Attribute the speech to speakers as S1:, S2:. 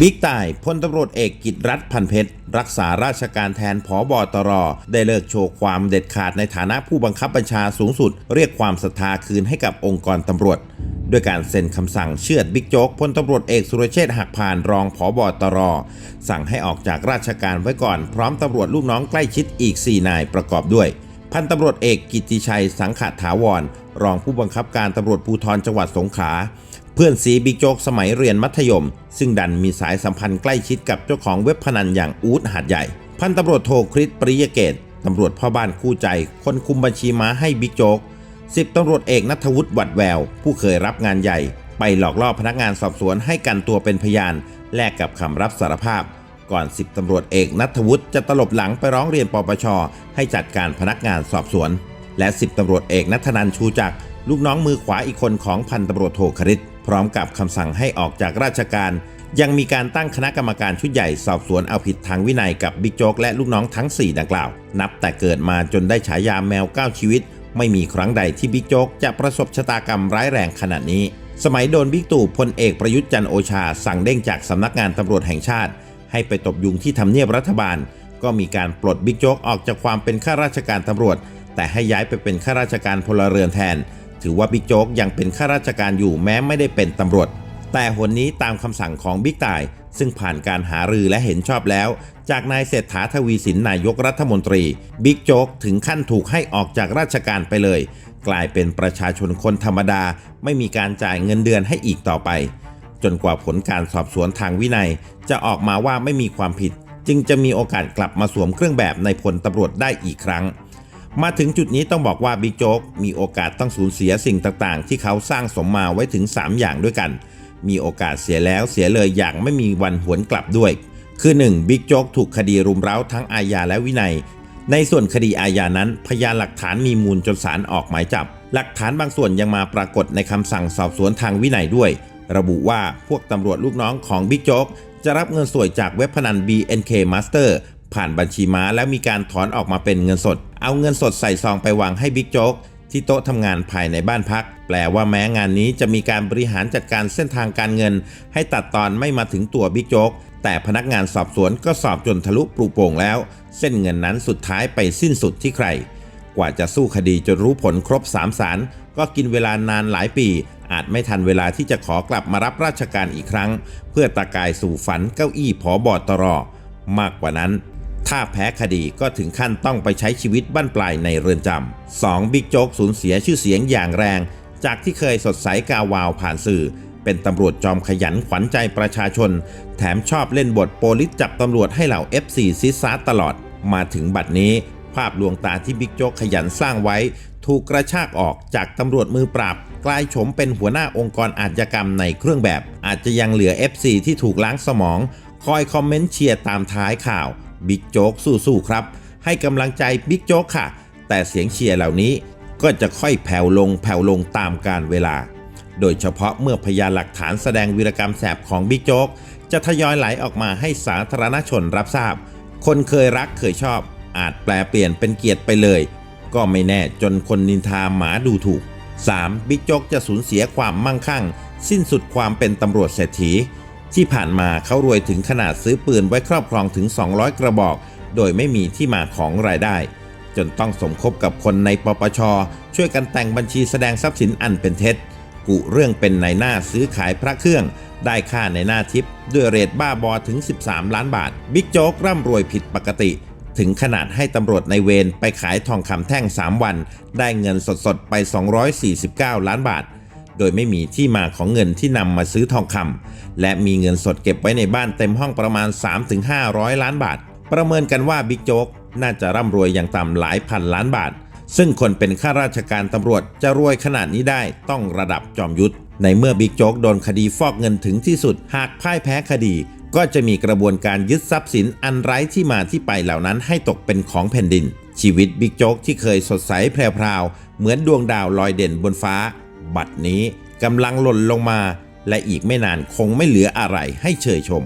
S1: บิ๊กต่ายพลตำรวจเอกกิตรัฐพันเพชร รักษาราชการแทนผอบอตร ได้เลิกโชว์ความเด็ดขาดในฐานะผู้บังคับบัญชาสูงสุด เรียกความศรัทธาคืนให้กับองค์กรตำรวจ ด้วยการเซ็นคำสั่งเชือดบิ๊กโจ๊กพลตำรวจเอกสุรเชษฐ์หักพานรองผอบอตร สั่งให้ออกจากราชการไว้ก่อนพร้อมตำรวจลูกน้องใกล้ชิดอีก 4 นายประกอบด้วยพันตำรวจเอกกิติชัยสังขะถาวร รองผู้บังคับการตำรวจภูธรจังหวัดสงขลา เพื่อนซีบิ๊กโจ๊กสมัยเรียนมัธยม ซึ่งดันมีสายสัมพันธ์ใกล้ชิดกับเจ้าของเว็บพนันอย่างอูดหาดใหญ่ พันตำรวจโทคริสปริยเกตตำรวจพ่อบ้านคู่ใจ คนคุมบัญชีม้าให้บิ๊กโจ๊กสิบตำรวจเอกนัทวุฒิวัดแวว ผู้เคยรับงานใหญ่ ไปหลอกล่อพนักงานสอบสวนให้กันตัวเป็นพยาน แลกกับคำรับสารภาพ ก่อนสิบตำรวจเอกนัทวุฒิจะตลบหลังไปร้องเรียนปปชให้จัดการพนักงานสอบสวน และสิบตำรวจเอกนัทนันชูจักรลูกน้องมือขวาอีกคนของพันตำรวจโทคริต พร้อมกับคำสั่งให้ออกจากราชการ ยังมีการตั้งคณะกรรมการชุดใหญ่สอบสวนเอาผิดทางวินัยกับบิ๊กโจ๊กและลูกน้องทั้ง 4 ดังกล่าว นับแต่เกิดมาจนได้ฉายาแมว 9 ชีวิต ไม่มีครั้งใดที่บิ๊กโจ๊กจะประสบชะตากรรมร้ายแรงขนาดนี้ สมัยโดนบิ๊กตู่พลเอกประยุทธ์จันโอชา สั่งเด้งจากสำนักงานตำรวจแห่งชาติ ให้ไปตบยุงที่ทำเนียบรัฐบาล ก็มีการปลดบิ๊กโจ๊กออกจากความเป็นข้าราชการตำรวจ แต่ให้ย้ายไปเป็นข้าราชการพลเรือนแทน ถือว่าบิ๊กโจ๊กยังเป็นข้าราชการอยู่แม้ไม่ได้เป็นตำรวจ แต่หนนี้ตามคำสั่งของบิ๊กต่าย ซึ่งผ่านการหารือและเห็นชอบแล้ว จากนายเศรษฐาทวีสินนายกรัฐมนตรีบิ๊กโจ๊กถึงขั้นถูกให้ออกจากราชการไปเลย กลายเป็นประชาชนคนธรรมดา ไม่มีการจ่ายเงินเดือนให้อีกต่อไป จนกว่าผลการสอบสวนทางวินัย จะออกมาว่าไม่มีความผิด จึงจะมีโอกาสกลับมาสวมเครื่องแบบในพลตำรวจได้อีกครั้ง มาถึงจุดนี้ต้องบอกว่าบิ๊กโจ๊กมีโอกาสต้องสูญเสียสิ่งต่างๆ ที่เขาสร้างสมมาไว้ถึง 3 อย่างด้วยกัน มีโอกาสเสียแล้วเสียเลยอย่างไม่มีวันหวนกลับด้วย คือ 1. บิ๊กโจ๊กถูกคดีรุมเร้าทั้งอาญาและวินัย ในส่วนคดีอาญานั้น พยานหลักฐานมีมูลจนศาลออกหมายจับ หลักฐานบางส่วนยังมาปรากฏในคำสั่งสอบสวนทางวินัยด้วย ระบุว่าพวกตำรวจลูกน้องของบิ๊กโจ๊กจะรับเงินสวยจากเว็บพนัน BNK Master ผ่านบัญชีม้าแล้วมีการถอนออกมาเป็นเงินสด เอาเงินสดใส่ซองไปวางให้บิ๊กโจ๊กที่โต๊ะทำงานภายในบ้านพัก แปลว่าแม้งานนี้จะมีการบริหารจัดการเส้นทางการเงิน ให้ตัดตอนไม่มาถึงตัวบิ๊กโจ๊กแต่พนักงานสอบสวนก็สอบจนทะลุปลุโป่งแล้ว เส้นเงินนั้นสุดท้ายไปสิ้นสุดที่ใคร กว่าจะสู้คดีจนรู้ผลครบสามศาลก็กินเวลานานหลายปี อาจไม่ทันเวลาที่จะขอกลับมารับราชการอีกครั้ง เพื่อตะกายสู่ฝันเก้าอี้ผอบอตรมากกว่านั้น ถ้าแพ้คดีก็ถึงขั้นต้องไปใช้ชีวิตบั้นปลายในเรือนจำ 2. บิ๊กโจ๊กสูญเสียชื่อเสียงอย่างแรง จากที่เคยสดใสกาวาวผ่านสื่อ เป็นตำรวจจอมขยันขวัญใจประชาชน แถมชอบเล่นบทโปลิสจับตำรวจให้เหล่า F4 ซิซาตลอด มาถึงบัดนี้ ภาพลวงตาที่บิ๊กโจ๊กขยันสร้างไว้ ถูกกระชากออกจากตำรวจมือปราบกลายโฉมเป็นหัวหน้าองค์กรอาชญากรรมในเครื่องแบบ อาจจะยังเหลือ F4 ที่ถูกล้างสมอง คอยคอมเมนต์เชียร์ตามท้ายข่าวบิ๊กโจ๊กสู้ๆครับ ให้กำลังใจบิ๊กโจ๊กค่ะ แต่เสียงเชียร์เหล่านี้ก็จะค่อยแผ่วลงแผ่วลงตามกาลเวลา โดยเฉพาะเมื่อพยานหลักฐานแสดงวีรกรรมแสบของบิ๊กโจ๊กจะทยอยไหลออกมาให้สาธารณชนรับทราบ คนเคยรักเคยชอบ อาจแปลเปลี่ยนเป็นเกียรติไปเลย ก็ไม่แน่จนคนนินทาหมาดูถูก 3. บิ๊กโจ๊กจะสูญเสียความมั่งคั่ง สิ้นสุดความเป็นตำรวจเศรษฐี ที่ผ่านมาเขารวยถึงขนาดซื้อปืนไว้ครอบครองถึง 200 กระบอก โดยไม่มีที่มาของรายได้ จนต้องสมคบกับคนในปปช ช่วยกันแต่งบัญชีแสดงทรัพย์สินอันเป็นเท็จ กุเรื่องเป็นในหน้าซื้อขายพระเครื่อง ได้ค่าในหน้าทิป ด้วยเรทบ้าบอถึง 13 ล้านบาท บิ๊กโจ๊กร่ำรวยผิดปกติ ถึงขนาดให้ตำรวจในเวรไปขายทองคำแท่ง 3 วัน ได้เงินสดๆไป 249 ล้านบาท โดยไม่มีที่มาของเงินที่นำมาซื้อทองคำและมีเงินสดเก็บไว้ในบ้านเต็มห้องประมาณ 3-500 ล้านบาท ประเมินกันว่าบิ๊กโจ๊กน่าจะร่ำรวยอย่างต่ำหลายพันล้านบาท ซึ่งคนเป็นข้าราชการตำรวจจะรวยขนาดนี้ได้ต้องระดับจอมยุทธในเมื่อบิ๊กโจ๊กโดนคดีฟอกเงินถึงที่สุด หากพ่ายแพ้คดี ก็จะมีกระบวนการยึดทรัพย์สินอันไร้ที่มาที่ไปเหล่านั้นให้ตกเป็นของแผ่นดิน ชีวิตบิ๊กโจ๊กที่เคยสดใสแพรวๆเหมือนดวงดาวลอยเด่นบนฟ้า บัดนี้กำลังหล่นลงมา และอีกไม่นานคงไม่เหลืออะไรให้เชยชม